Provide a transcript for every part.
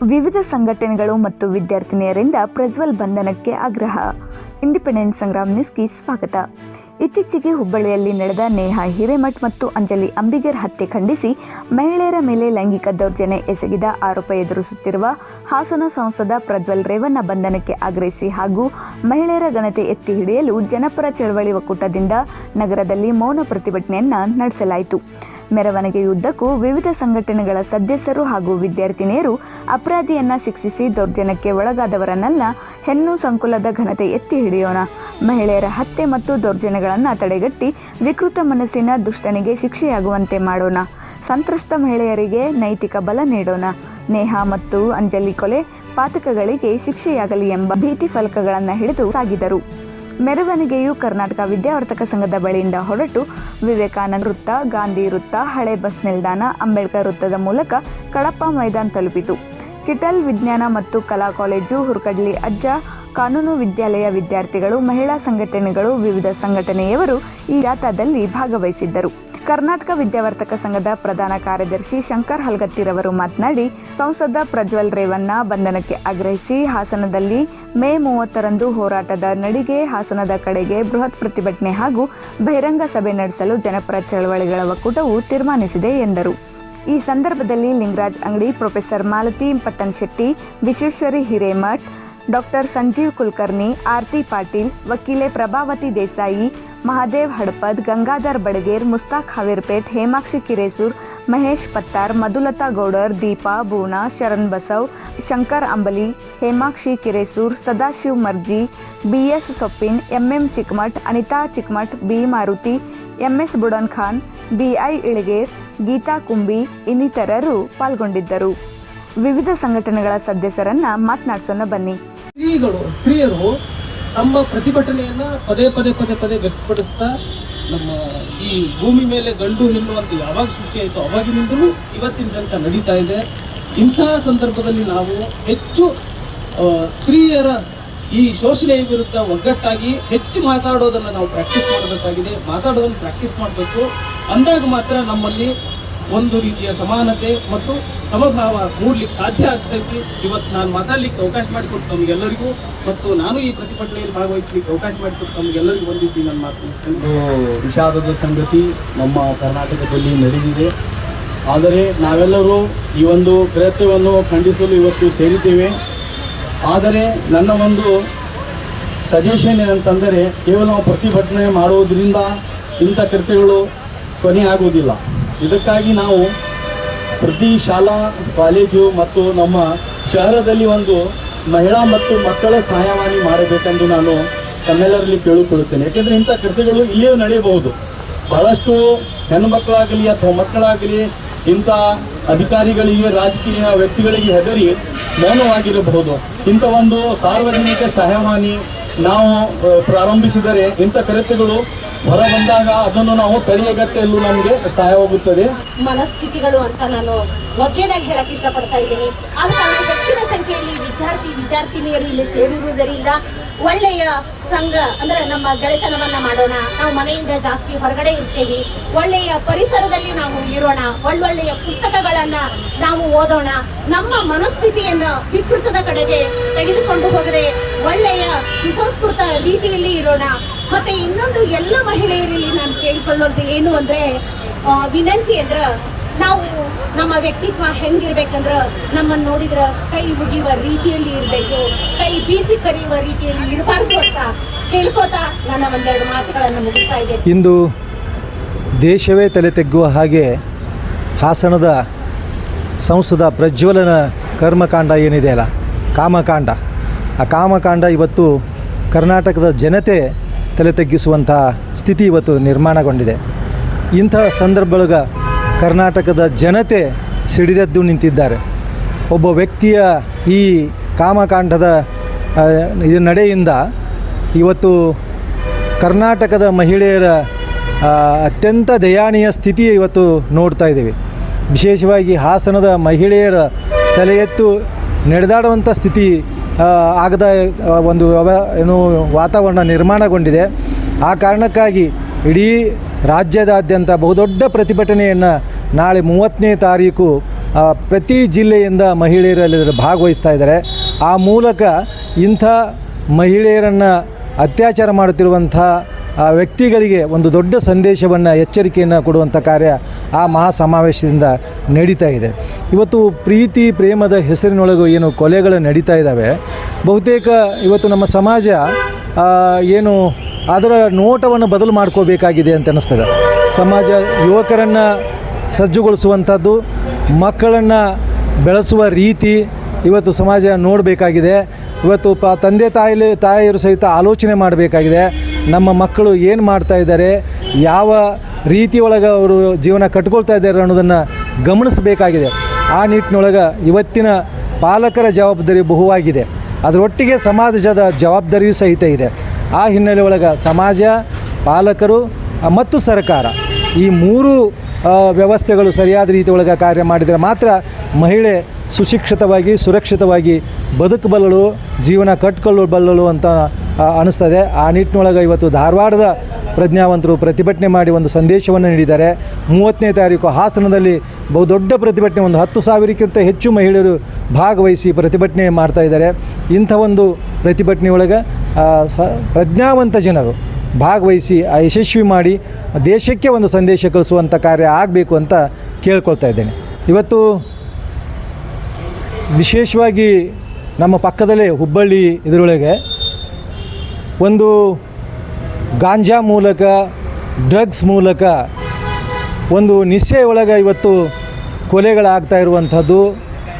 ವಿವಿಧ ಸಂಘಟನೆಗಳು ಮತ್ತು ವಿದ್ಯಾರ್ಥಿನಿಯರಿಂದ ಪ್ರಜ್ವಲ್ ಬಂಧನಕ್ಕೆ ಆಗ್ರಹ. ಇಂಡಿಪೆಂಡೆನ್ಸ್ ಸಂಗ್ರಾಮ್ ನ್ಯೂಸ್ಗೆ ಸ್ವಾಗತ. ಇತ್ತೀಚೆಗೆ ಹುಬ್ಬಳ್ಳಿಯಲ್ಲಿ ನಡೆದ ನೇಹಾ ಹಿರೇಮಠ್ ಮತ್ತು ಅಂಜಲಿ ಅಂಬಿಗರ್ ಹತ್ಯೆ ಖಂಡಿಸಿ ಮಹಿಳೆಯರ ಮೇಲೆ ಲೈಂಗಿಕ ದೌರ್ಜನ್ಯ ಎಸಗಿದ ಆರೋಪ ಎದುರಿಸುತ್ತಿರುವ ಹಾಸನ ಸಂಸದ ಪ್ರಜ್ವಲ್ ರೇವಣ್ಣ ಬಂಧನಕ್ಕೆ ಆಗ್ರಹಿಸಿ ಹಾಗೂ ಮಹಿಳೆಯರ ಘನತೆ ಎತ್ತಿ ಹಿಡಿಯಲು ಜನಪರ ಚಳವಳಿ ಒಕ್ಕೂಟದಿಂದ ನಗರದಲ್ಲಿ ಮೌನ ಪ್ರತಿಭಟನೆಯನ್ನು ನಡೆಸಲಾಯಿತು. ಮೆರವಣಿಗೆಯುದ್ದಕ್ಕೂ ವಿವಿಧ ಸಂಘಟನೆಗಳ ಸದಸ್ಯರು ಹಾಗೂ ವಿದ್ಯಾರ್ಥಿನಿಯರು ಅಪರಾಧಿಯನ್ನ ಶಿಕ್ಷಿಸಿ ದೌರ್ಜನ್ಯಕ್ಕೆ ಒಳಗಾದವರನ್ನೆಲ್ಲ ಹೆಣ್ಣು ಸಂಕುಲದ ಘನತೆ ಎತ್ತಿ ಹಿಡಿಯೋಣ. ಮಹಿಳೆಯರ ಹತ್ಯೆ ಮತ್ತು ದೌರ್ಜನ್ಯಗಳನ್ನು ತಡೆಗಟ್ಟಿ ವಿಕೃತ ಮನಸ್ಸಿನ ದುಷ್ಟನಿಗೆ ಶಿಕ್ಷೆಯಾಗುವಂತೆ ಮಾಡೋಣ. ಸಂತ್ರಸ್ತ ಮಹಿಳೆಯರಿಗೆ ನೈತಿಕ ಬಲ ನೀಡೋಣ. ನೇಹಾ ಮತ್ತು ಅಂಜಲಿ ಕೊಲೆ ಪಾತಕಗಳಿಗೆ ಶಿಕ್ಷೆಯಾಗಲಿ ಎಂಬ ಭೀತಿ ಫಲಕಗಳನ್ನು ಹಿಡಿದು ಸಾಗಿದರು. ಮೆರವಣಿಗೆಯು ಕರ್ನಾಟಕ ವಿದ್ಯಾವರ್ಧಕ ಸಂಘದ ಬಳಿಯಿಂದ ಹೊರಟು ವಿವೇಕಾನಂದ ವೃತ್ತ, ಗಾಂಧಿ ವೃತ್ತ, ಹಳೆ ಬಸ್ ನಿಲ್ದಾಣ, ಅಂಬೇಡ್ಕರ್ ವೃತ್ತದ ಮೂಲಕ ಕಳಪ ಮೈದಾನ ತಲುಪಿತು. ಕಿಟಲ್ ವಿಜ್ಞಾನ ಮತ್ತು ಕಲಾ ಕಾಲೇಜು, ಹುರ್ಕಡ್ಲಿ ಅಜ್ಜ, ಕಾನೂನು ವಿದ್ಯಾಲಯ ವಿದ್ಯಾರ್ಥಿಗಳು, ಮಹಿಳಾ ಸಂಘಟನೆಗಳು, ವಿವಿಧ ಸಂಘಟನೆಯವರು ಈ ಜಾಥಾದಲ್ಲಿ ಭಾಗವಹಿಸಿದ್ದರು. ಕರ್ನಾಟಕ ವಿದ್ಯಾವರ್ತಕ ಸಂಘದ ಪ್ರಧಾನ ಕಾರ್ಯದರ್ಶಿ ಶಂಕರ್ ಹಲ್ಗತ್ತಿರವರು ಮಾತನಾಡಿ, ಸಂಸದ ಪ್ರಜ್ವಲ್ ರೇವಣ್ಣ ಬಂಧನಕ್ಕೆ ಆಗ್ರಹಿಸಿ ಹಾಸನದಲ್ಲಿ ಮೇ ಮೂವತ್ತರಂದು ಹೋರಾಟದ ನಡಿಗೆ ಹಾಸನದ ಕಡೆಗೆ ಬೃಹತ್ ಪ್ರತಿಭಟನೆ ಹಾಗೂ ಬಹಿರಂಗ ಸಭೆ ನಡೆಸಲು ಜನಪರ ಚಳವಳಿಗಳ ಒಕ್ಕೂಟವು ತೀರ್ಮಾನಿಸಿದೆ ಎಂದರು. ಈ ಸಂದರ್ಭದಲ್ಲಿ Lingaraj Angadi, professor Malathi Pattan Shetty, Vishweshwari Hiremath, doctor Sanjeev Kulkarni Aarti Patil, ವಕೀಲೆ Prabhavati Desai Mahadev Hadapad, Gangadhar Badager, Mushtaq Haverpet, Hemakshi Kiresur, Mahesh Pattar, Madhulata Gowdar, Deepa Boona Sharan Basav, Shankar Ambali, Hemakshi Kiresur, Sadashiv Marji B S Soppin, MM Chikmath, Anita Chikmath, B Maruti, MS Budan Khan BI Ilager, Geeta Kumbi ಇನ್ನಿತರರು ಪಾಲ್ಗೊಂಡಿದ್ದರು. ವಿವಿಧ ಸಂಘಟನೆಗಳ ಸದಸ್ಯರನ್ನ ಮಾತನಾಡ್ಸೋಣ ಬನ್ನಿ. ಸ್ತ್ರೀಗಳು, ಸ್ತ್ರೀಯರು ತಮ್ಮ ಪ್ರತಿಭಟನೆಯನ್ನ ಪದೇ ಪದೇ ಪದೇ ಪದೇ ವ್ಯಕ್ತಪಡಿಸ್ತಾ ನಮ್ಮ ಈ ಭೂಮಿ ಮೇಲೆ ಗಂಡು ಹೆಣ್ಣು ಅಂತ ಯಾವಾಗ ಸೃಷ್ಟಿ ಆಯಿತು ಅವಾಗಿನಿಂದಲೂ ಇವತ್ತಿನ ತನಕ ನಡೀತಾ ಇದೆ. ಇಂತಹ ಸಂದರ್ಭದಲ್ಲಿ ನಾವು ಹೆಚ್ಚು ಸ್ತ್ರೀಯರ ಈ ಶೋಷಣೆಯ ವಿರುದ್ಧ ಒಗ್ಗಟ್ಟಾಗಿ ಹೆಚ್ಚು ಮಾತಾಡೋದನ್ನು ನಾವು ಪ್ರಾಕ್ಟೀಸ್ ಮಾಡಬೇಕಾಗಿದೆ. ಮಾತಾಡೋದನ್ನು ಪ್ರಾಕ್ಟೀಸ್ ಮಾಡಬೇಕು. ಅಂದಾಗ ಮಾತ್ರ ನಮ್ಮಲ್ಲಿ ಒಂದು ರೀತಿಯ ಸಮಾನತೆ ಮತ್ತು ಸಮಭಾವ ಮೂಡ್ಲಿಕ್ಕೆ ಸಾಧ್ಯ ಆಗ್ತೈತಿ. ಇವತ್ತು ನಾನು ಮಾತಾಡ್ಲಿಕ್ಕೆ ಅವಕಾಶ ಮಾಡಿಕೊಟ್ಟು ತಮಗೆಲ್ಲರಿಗೂ ಮತ್ತು ನಾನು ಈ ಪ್ರತಿಭಟನೆಯಲ್ಲಿ ಭಾಗವಹಿಸಲಿಕ್ಕೆ ಅವಕಾಶ ಮಾಡಿಕೊಟ್ಟು ತಮಗೆಲ್ಲರಿಗೂ ವಂದಿಸಿ ನಾನು ಮಾತು ಒಂದು ವಿಷಾದದ ಸಂಗತಿ ನಮ್ಮ ಕರ್ನಾಟಕದಲ್ಲಿ ನಡೆದಿದೆ. ಆದರೆ ನಾವೆಲ್ಲರೂ ಈ ಒಂದು ಪ್ರಯತ್ನವನ್ನು ಖಂಡಿಸಲು ಇವತ್ತು ಸೇರಿದ್ದೇವೆ. ಆದರೆ ನನ್ನ ಒಂದು ಸಜೆಷನ್ ಏನಂತಂದರೆ, ಕೇವಲ ಪ್ರತಿಭಟನೆ ಮಾಡುವುದರಿಂದ ಇಂಥ ಕೃತ್ಯಗಳು ಕೊನೆಯಾಗುವುದಿಲ್ಲ ಇದಕ್ಕಾಗಿ ನಾವು ಪ್ರತಿ ಶಾಲಾ, ಕಾಲೇಜು ಮತ್ತು ನಮ್ಮ ಶಹರದಲ್ಲಿ ಒಂದು ಮಹಿಳಾ ಮತ್ತು ಮಕ್ಕಳ ಸಹಾಯವಾಣಿ ಮಾಡಬೇಕೆಂದು ನಾನು ತಮ್ಮೆಲ್ಲರಲ್ಲಿ ಕೇಳಿಕೊಳ್ಳುತ್ತೇನೆ. ಯಾಕೆಂದರೆ ಇಂಥ ಕೃತ್ಯಗಳು ಇಲ್ಲಿಯೂ ನಡೆಯಬಹುದು. ಬಹಳಷ್ಟು ಹೆಣ್ಣು ಮಕ್ಕಳಾಗಲಿ ಅಥವಾ ಮಕ್ಕಳಾಗಲಿ ಇಂಥ ಅಧಿಕಾರಿಗಳಿಗೆ, ರಾಜಕೀಯ ವ್ಯಕ್ತಿಗಳಿಗೆ ಹೆದರಿ ಮೌನವಾಗಿರಬಹುದು. ಇಂಥ ಒಂದು ಸಾರ್ವಜನಿಕ ಸಹಾಯವಾಣಿ ನಾವು ಪ್ರಾರಂಭಿಸಿದರೆ ಇಂಥ ಕೃತ್ಯಗಳು ಹೊರ ಬಂದಾಗ ಅದನ್ನು ನಾವು ತಡೆಯಗಟ್ಟಲು ನಮಗೆ ಸಹಾಯವಾಗುತ್ತದೆ ಮನಸ್ಥಿತಿಗಳು ಅಂತ ನಾನು ಮೊದಲನೇದಾಗಿ ಹೇಳಕ್ ಇಷ್ಟಪಡ್ತಾ ಇದ್ದೀನಿ. ಆದ ಹೆಚ್ಚಿನ ಸಂಖ್ಯೆಯಲ್ಲಿ ವಿದ್ಯಾರ್ಥಿ, ವಿದ್ಯಾರ್ಥಿನಿಯರು ಇಲ್ಲಿ ಸೇರಿರುವುದರಿಂದ ಒಳ್ಳೆಯ ಸಂಘ, ಅಂದ್ರೆ ನಮ್ಮ ಗೆಳೆತನವನ್ನ ಮಾಡೋಣ, ನಾವು ಮನೆಯಿಂದ ಜಾಸ್ತಿ ಹೊರಗಡೆ ಇರ್ತೇವೆ. ಒಳ್ಳೆಯ ಪರಿಸರದಲ್ಲಿ ನಾವು ಇರೋಣ, ಒಳ್ಳೊಳ್ಳೆಯ ಪುಸ್ತಕಗಳನ್ನ ನಾವು ಓದೋಣ. ನಮ್ಮ ಮನಸ್ಥಿತಿಯನ್ನ ವಿಕೃತದ ಕಡೆಗೆ ತೆಗೆದುಕೊಂಡು ಹೋಗದೆ ಒಳ್ಳೆಯ ಸುಸಂಸ್ಕೃತ ರೀತಿಯಲ್ಲಿ ಇರೋಣ. ಮತ್ತೆ ಇನ್ನೊಂದು ಎಲ್ಲ ಮಹಿಳೆಯರಲ್ಲಿ ನಾನು ಕೇಳ್ಕೊಳ್ಳೋದು ಏನು ಅಂದ್ರೆ ವಿನಂತಿ ಅಂದ್ರೆ ನಾವು ನಮ್ಮ ವ್ಯಕ್ತಿತ್ವ ಹೆಂಗಿರ್ಬೇಕಂದ್ರ ನಮ್ಮನ್ನ ನೋಡಿದ್ರ ಕೈ ಮುಗಿಯುವ ರೀತಿಯಲ್ಲಿ ಇರಬೇಕು, ಕೈ ಬೀಸಿ ಕರೆಯುವ ರೀತಿಯಲ್ಲಿ ಇರಬಾರ್ದು ಅಂತ ಹೇಳ್ಕೋತಾ ನನ್ನ ಒಂದೆರಡು ಮಾತುಗಳನ್ನು ಮುಗಿಸ್ತಾ ಇದ್ದೇನೆ. ಇಂದು ದೇಶವೇ ತಲೆ ತೆಗ್ಗುವ ಹಾಗೆ ಹಾಸನದ ಸಂಸದ ಪ್ರಜ್ವಲನ ಕರ್ಮಕಾಂಡ ಏನಿದೆ ಅಲ್ಲ, ಕಾಮಕಾಂಡ. ಆ ಕಾಮಕಾಂಡ ಇವತ್ತು ಕರ್ನಾಟಕದ ಜನತೆ ತಲೆ ತಗ್ಗಿಸುವಂತಹ ಸ್ಥಿತಿ ಇವತ್ತು ನಿರ್ಮಾಣಗೊಂಡಿದೆ. ಇಂಥ ಸಂದರ್ಭದೊಳಗ ಕರ್ನಾಟಕದ ಜನತೆ ಸಿಡಿದೆದ್ದು ನಿಂತಿದ್ದಾರೆ. ಒಬ್ಬ ವ್ಯಕ್ತಿಯ ಈ ಕಾಮಕಾಂಡದ ಇದು ನಡೆಯಿಂದ ಇವತ್ತು ಕರ್ನಾಟಕದ ಮಹಿಳೆಯರ ಅತ್ಯಂತ ದಯಾನೀಯ ಸ್ಥಿತಿ ಇವತ್ತು ನೋಡ್ತಾ ಇದ್ದೀವಿ. ವಿಶೇಷವಾಗಿ ಹಾಸನದ ಮಹಿಳೆಯರ ತಲೆ ಎತ್ತು ನಡೆದಾಡುವಂಥ ಸ್ಥಿತಿ ಆಗದ ಒಂದು ಏನು, ವಾತಾವರಣ ನಿರ್ಮಾಣಗೊಂಡಿದೆ. ಆ ಕಾರಣಕ್ಕಾಗಿ ಇಡೀ ರಾಜ್ಯದಾದ್ಯಂತ ಬಹುದೊಡ್ಡ ಪ್ರತಿಭಟನೆಯನ್ನು ನಾಳೆ ಮೂವತ್ತನೇ ತಾರೀಕು ಪ್ರತಿ ಜಿಲ್ಲೆಯಿಂದ ಮಹಿಳೆಯರಲ್ಲಿ ಭಾಗವಹಿಸ್ತಾ ಇದ್ದಾರೆ. ಆ ಮೂಲಕ ಇಂಥ ಮಹಿಳೆಯರನ್ನು ಅತ್ಯಾಚಾರ ಮಾಡುತ್ತಿರುವಂಥ ಆ ವ್ಯಕ್ತಿಗಳಿಗೆ ಒಂದು ದೊಡ್ಡ ಸಂದೇಶವನ್ನು, ಎಚ್ಚರಿಕೆಯನ್ನು ಕೊಡುವಂಥ ಕಾರ್ಯ ಆ ಮಹಾ ಸಮಾವೇಶದಿಂದ ನಡೀತಾ ಇದೆ. ಇವತ್ತು ಪ್ರೀತಿ, ಪ್ರೇಮದ ಹೆಸರಿನೊಳಗೂ ಏನು ಕೊಲೆಗಳು ನಡೀತಾ ಇದ್ದಾವೆ ಬಹುತೇಕ ಇವತ್ತು ನಮ್ಮ ಸಮಾಜ ಏನು ಅದರ ನೋಟವನ್ನು ಬದಲು ಮಾಡ್ಕೋಬೇಕಾಗಿದೆ ಅಂತ ಅನ್ನಿಸ್ತದೆ. ಸಮಾಜ ಯುವಕರನ್ನು ಸಜ್ಜುಗೊಳಿಸುವಂಥದ್ದು, ಮಕ್ಕಳನ್ನು ಬೆಳೆಸುವ ರೀತಿ ಇವತ್ತು ಸಮಾಜ ನೋಡಬೇಕಾಗಿದೆ. ಇವತ್ತು ಪ, ತಂದೆ ತಾಯಿಲಿ, ತಾಯಿಯರು ಸಹಿತ ಆಲೋಚನೆ ಮಾಡಬೇಕಾಗಿದೆ. ನಮ್ಮ ಮಕ್ಕಳು ಏನು ಮಾಡ್ತಾ ಇದ್ದಾರೆ, ಯಾವ ಒಳಗೆ ಅವರು ಜೀವನ ಕಟ್ಕೊಳ್ತಾ ಇದ್ದಾರೆ ಅನ್ನೋದನ್ನು ಗಮನಿಸಬೇಕಾಗಿದೆ. ಆ ನಿಟ್ಟಿನೊಳಗೆ ಇವತ್ತಿನ ಪಾಲಕರ ಜವಾಬ್ದಾರಿ ಬಹುವಾಗಿದೆ. ಅದರೊಟ್ಟಿಗೆ ಸಮಾಜದ ಜವಾಬ್ದಾರಿಯೂ ಸಹಿತ ಇದೆ. ಆ ಹಿನ್ನೆಲೆ ಒಳಗೆ ಸಮಾಜ, ಪಾಲಕರು ಮತ್ತು ಸರ್ಕಾರ ಈ ಮೂರು ವ್ಯವಸ್ಥೆಗಳು ಸರಿಯಾದ ರೀತಿ ಒಳಗೆ ಕಾರ್ಯ ಮಾಡಿದರೆ ಮಾತ್ರ ಮಹಿಳೆ ಸುಶಿಕ್ಷಿತವಾಗಿ, ಸುರಕ್ಷಿತವಾಗಿ ಬದುಕಬಲ್ಲಳು, ಜೀವನ ಕಟ್ಕೊಳ್ಳಬಲ್ಲಳು ಅಂತ ಅನಿಸ್ತದೆ. ಆ ನಿಟ್ಟಿನೊಳಗೆ ಇವತ್ತು ಧಾರವಾಡದ ಪ್ರಜ್ಞಾವಂತರು ಪ್ರತಿಭಟನೆ ಮಾಡಿ ಒಂದು ಸಂದೇಶವನ್ನು ನೀಡಿದ್ದಾರೆ. ಮೂವತ್ತನೇ ತಾರೀಕು ಹಾಸನದಲ್ಲಿ ಬಹುದೊಡ್ಡ ಪ್ರತಿಭಟನೆ, ಒಂದು ಹತ್ತು ಸಾವಿರಕ್ಕಿಂತ ಹೆಚ್ಚು ಮಹಿಳೆಯರು ಭಾಗವಹಿಸಿ ಪ್ರತಿಭಟನೆ ಮಾಡ್ತಾ ಇದ್ದಾರೆ. ಇಂಥ ಒಂದು ಪ್ರತಿಭಟನೆಯೊಳಗೆ ಸ, ಪ್ರಜ್ಞಾವಂತ ಜನರು ಭಾಗವಹಿಸಿ, ಆ, ಯಶಸ್ವಿ ಮಾಡಿ, ದೇಶಕ್ಕೆ ಒಂದು ಸಂದೇಶ ಕಳಿಸುವಂಥ ಕಾರ್ಯ ಆಗಬೇಕು ಅಂತ ಕೇಳ್ಕೊಳ್ತಾ ಇದ್ದೇನೆ. ಇವತ್ತು ವಿಶೇಷವಾಗಿ ನಮ್ಮ ಪಕ್ಕದಲ್ಲೇ ಹುಬ್ಬಳ್ಳಿ ಇದರೊಳಗೆ ಒಂದು ಗಾಂಜಾ ಮೂಲಕ, ಡ್ರಗ್ಸ್ ಮೂಲಕ ಒಂದು ನಿಶ್ಚಯ ಒಳಗೆ ಇವತ್ತು ಕೊಲೆಗಳಾಗ್ತಾ ಇರುವಂಥದ್ದು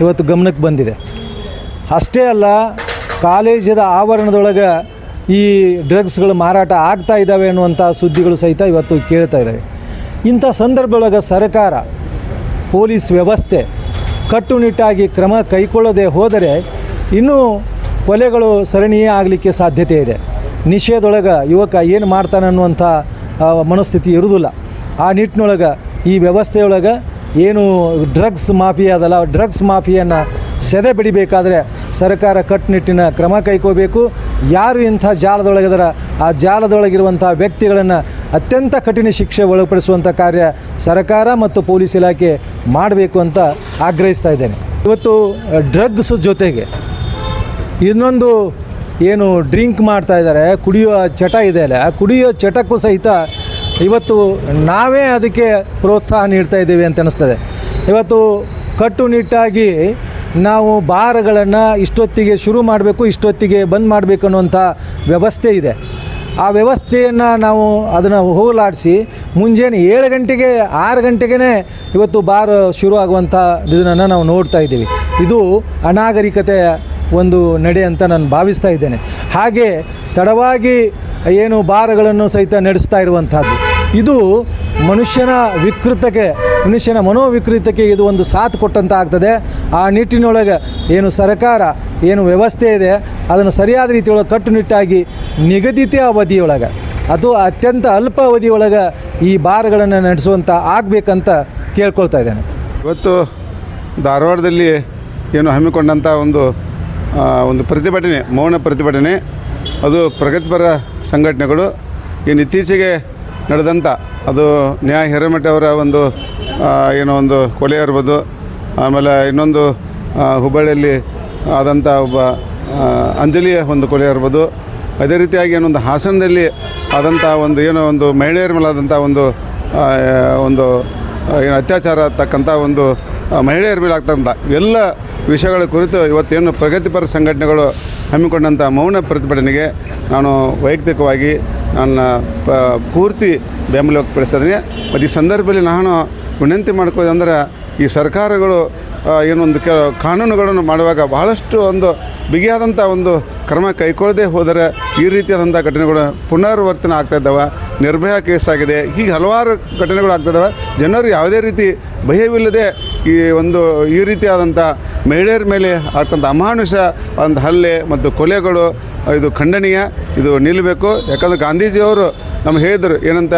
ಇವತ್ತು ಗಮನಕ್ಕೆ ಬಂದಿದೆ. ಅಷ್ಟೇ ಅಲ್ಲ, ಕಾಲೇಜದ ಆವರಣದೊಳಗೆ ಈ ಡ್ರಗ್ಸ್ಗಳು ಮಾರಾಟ ಆಗ್ತಾ ಇದ್ದಾವೆ ಅನ್ನುವಂಥ ಸುದ್ದಿಗಳು ಸಹಿತ ಇವತ್ತು ಕೇಳ್ತಾ ಇದ್ದಾವೆ ಇಂಥ ಸಂದರ್ಭದೊಳಗೆ ಸರ್ಕಾರ, ಪೊಲೀಸ್ ವ್ಯವಸ್ಥೆ ಕಟ್ಟುನಿಟ್ಟಾಗಿ ಕ್ರಮ ಕೈಗೊಳ್ಳದೆ ಹೋದರೆ ಇನ್ನೂ ಕೊಲೆಗಳು ಸರಣಿಯೇ ಆಗಲಿಕ್ಕೆ ಸಾಧ್ಯತೆ ಇದೆ. ನಿಷೇಧೊಳಗೆ ಯುವಕ ಏನು ಮಾಡ್ತಾನೆ ಅನ್ನುವಂಥ ಮನಸ್ಥಿತಿ ಇರುವುದಿಲ್ಲ. ಆ ನಿಟ್ಟಿನೊಳಗೆ, ಈ ವ್ಯವಸ್ಥೆಯೊಳಗೆ ಏನು ಡ್ರಗ್ಸ್ ಮಾಫಿಯಾ ಅದಲ್ಲ, ಡ್ರಗ್ಸ್ ಮಾಫಿಯನ್ನು ಸೆದೆ ಬಿಡಿಬೇಕಾದ್ರೆ ಸರ್ಕಾರ ಕಟ್ಟುನಿಟ್ಟಿನ ಕ್ರಮ ಕೈಕೋಬೇಕು ಯಾರು ಇಂಥ ಜಾಲದೊಳಗಿದಾರ, ಆ ಜಾಲದೊಳಗಿರುವಂಥ ವ್ಯಕ್ತಿಗಳನ್ನು ಅತ್ಯಂತ ಕಠಿಣ ಶಿಕ್ಷೆ ಒಳಪಡಿಸುವಂಥ ಕಾರ್ಯ ಸರ್ಕಾರ ಮತ್ತು ಪೊಲೀಸ್ ಇಲಾಖೆ ಮಾಡಬೇಕು ಅಂತ ಆಗ್ರಹಿಸ್ತಾ ಇದ್ದೇನೆ. ಇವತ್ತು ಡ್ರಗ್ಸ್ ಜೊತೆಗೆ ಇನ್ನೊಂದು ಏನು ಡ್ರಿಂಕ್ ಮಾಡ್ತಾ ಇದ್ದಾರೆ ಕುಡಿಯೋ ಚಟ ಇದೆ ಅಲ್ಲ ಕುಡಿಯೋ ಚಟಕ್ಕೂ ಸಹಿತ ಇವತ್ತು ನಾವೇ ಅದಕ್ಕೆ ಪ್ರೋತ್ಸಾಹ ನೀಡ್ತಾ ಇದ್ದೀವಿ ಅಂತ ಅನ್ನಿಸ್ತದೆ ಇವತ್ತು ಕಟ್ಟುನಿಟ್ಟಾಗಿ ನಾವು ಬಾರ್ಗಳನ್ನು ಇಷ್ಟೊತ್ತಿಗೆ ಶುರು ಮಾಡಬೇಕು, ಇಷ್ಟೊತ್ತಿಗೆ ಬಂದ್ ಮಾಡಬೇಕು ಅನ್ನುವಂಥ ವ್ಯವಸ್ಥೆ ಇದೆ. ಆ ವ್ಯವಸ್ಥೆಯನ್ನು ನಾವು ಅದನ್ನು ಹೋಗಲಾಡಿಸಿ ಮುಂಜಾನೆ ಏಳು ಗಂಟೆಗೆ, ಆರು ಗಂಟೆಗೇ ಇವತ್ತು ಬಾರ್ ಶುರು ಆಗುವಂಥ ಇದನ್ನು ನಾವು ನೋಡ್ತಾ ಇದ್ದೀವಿ. ಇದು ಅನಾಗರಿಕತೆಯ ಒಂದು ನಡೆ ಅಂತ ನಾನು ಭಾವಿಸ್ತಾ ಇದ್ದೇನೆ. ಹಾಗೆ ತಡವಾಗಿ ಏನು ಭಾರಗಳನ್ನು ಸಹಿತ ನಡೆಸ್ತಾ ಇರುವಂಥದ್ದು. ಇದು ಮನುಷ್ಯನ ವಿಕೃತಕ್ಕೆ, ಮನುಷ್ಯನ ಮನೋವಿಕೃತಕ್ಕೆ ಇದು ಒಂದು ಸಾಥ್ ಕೊಟ್ಟಂತ ಆಗ್ತದೆ. ಆ ನಿಟ್ಟಿನೊಳಗೆ ಏನು ಸರ್ಕಾರ, ಏನು ವ್ಯವಸ್ಥೆ ಇದೆ, ಅದನ್ನು ಸರಿಯಾದ ರೀತಿಯೊಳಗೆ ಕಟ್ಟುನಿಟ್ಟಾಗಿ ನಿಗದಿತ ಅವಧಿಯೊಳಗೆ, ಅದು ಅತ್ಯಂತ ಅಲ್ಪ ಅವಧಿಯೊಳಗೆ ಈ ಬಾರ್ಗಳನ್ನು ನಡೆಸುವಂಥ ಆಗಬೇಕಂತ ಕೇಳ್ಕೊಳ್ತಾ ಇದ್ದೇನೆ. ಇವತ್ತು ಧಾರವಾಡದಲ್ಲಿ ಏನು ಹಮ್ಮಿಕೊಂಡಂಥ ಒಂದು ಒಂದು ಪ್ರತಿಭಟನೆ, ಮೌನ ಪ್ರತಿಭಟನೆ. ಅದು ಪ್ರಗತಿಪರ ಸಂಘಟನೆಗಳು. ಏನು ಇತ್ತೀಚೆಗೆ ನಡೆದಂಥ ಅದು ನ್ಯಾಯ ಹಿರೇಮಠ ಅವರ ಒಂದು ಏನೋ ಒಂದು ಕೊಲೆ ಇರ್ಬೋದು. ಆಮೇಲೆ ಇನ್ನೊಂದು ಹುಬ್ಬಳ್ಳಿಯಲ್ಲಿ ಆದಂಥ ಒಬ್ಬ ಅಂಜಲಿಯ ಒಂದು ಕೊಲೆ ಇರ್ಬೋದು. ಅದೇ ರೀತಿಯಾಗಿ ಏನೊಂದು ಹಾಸನದಲ್ಲಿ ಆದಂಥ ಒಂದು ಏನೋ ಒಂದು ಮಹಿಳೆಯರ ಮೇಲಾದಂಥ ಒಂದು ಒಂದು ಏನು ಅತ್ಯಾಚಾರ ಆಗ್ತಕ್ಕಂಥ ಒಂದು ಮಹಿಳೆಯರ ಮೇಲೆ ಆಗ್ತಕ್ಕಂಥ ಎಲ್ಲ ವಿಷಯಗಳ ಕುರಿತು ಇವತ್ತೇನು ಪ್ರಗತಿಪರ ಸಂಘಟನೆಗಳು ಹಮ್ಮಿಕೊಂಡಂಥ ಮೌನ ಪ್ರತಿಭಟನೆಗೆ ನಾನು ವೈಯಕ್ತಿಕವಾಗಿ ನನ್ನ ಪ ಪೂರ್ತಿ ಬೆಂಬಲ ವ್ಯಕ್ತಪಡಿಸ್ತಾ ಇದ್ದೀನಿ. ಮತ್ತು ಈ ಸಂದರ್ಭದಲ್ಲಿ ನಾನು ವಿನಂತಿ ಮಾಡ್ಕೋದಂದ್ರೆ ಈ ಸರ್ಕಾರಗಳು ಏನೊಂದು ಕೆ, ಕಾನೂನುಗಳನ್ನು ಮಾಡುವಾಗ ಬಹಳಷ್ಟು ಒಂದು ಬಿಗಿಯಾದಂಥ ಒಂದು ಕ್ರಮ ಕೈಗೊಳ್ಳದೆ ಹೋದರೆ ಈ ರೀತಿಯಾದಂಥ ಘಟನೆಗಳು ಪುನರ್ವರ್ತನೆ ಆಗ್ತಾ ಇದ್ದಾವೆ, ನಿರ್ಭಯ ಕೇಸ್ ಆಗಿದೆ. ಹೀಗೆ ಹಲವಾರು ಘಟನೆಗಳು ಆಗ್ತಾ ಇದ್ದಾವೆ. ಜನರು ಯಾವುದೇ ರೀತಿ ಭಯವಿಲ್ಲದೆ ಈ ಒಂದು, ಈ ರೀತಿಯಾದಂಥ ಮಹಿಳೆಯರ ಮೇಲೆ ಆಗ್ತಂಥ ಅಮಾನುಷ ಒಂದು ಹಲ್ಲೆ ಮತ್ತು ಕೊಲೆಗಳು, ಇದು ಖಂಡನೀಯ, ಇದು ನಿಲ್ಲಬೇಕು. ಯಾಕಂದರೆ ಗಾಂಧೀಜಿಯವರು ನಮ್ಗೆ ಹೇಳಿದರು, ಏನಂತ,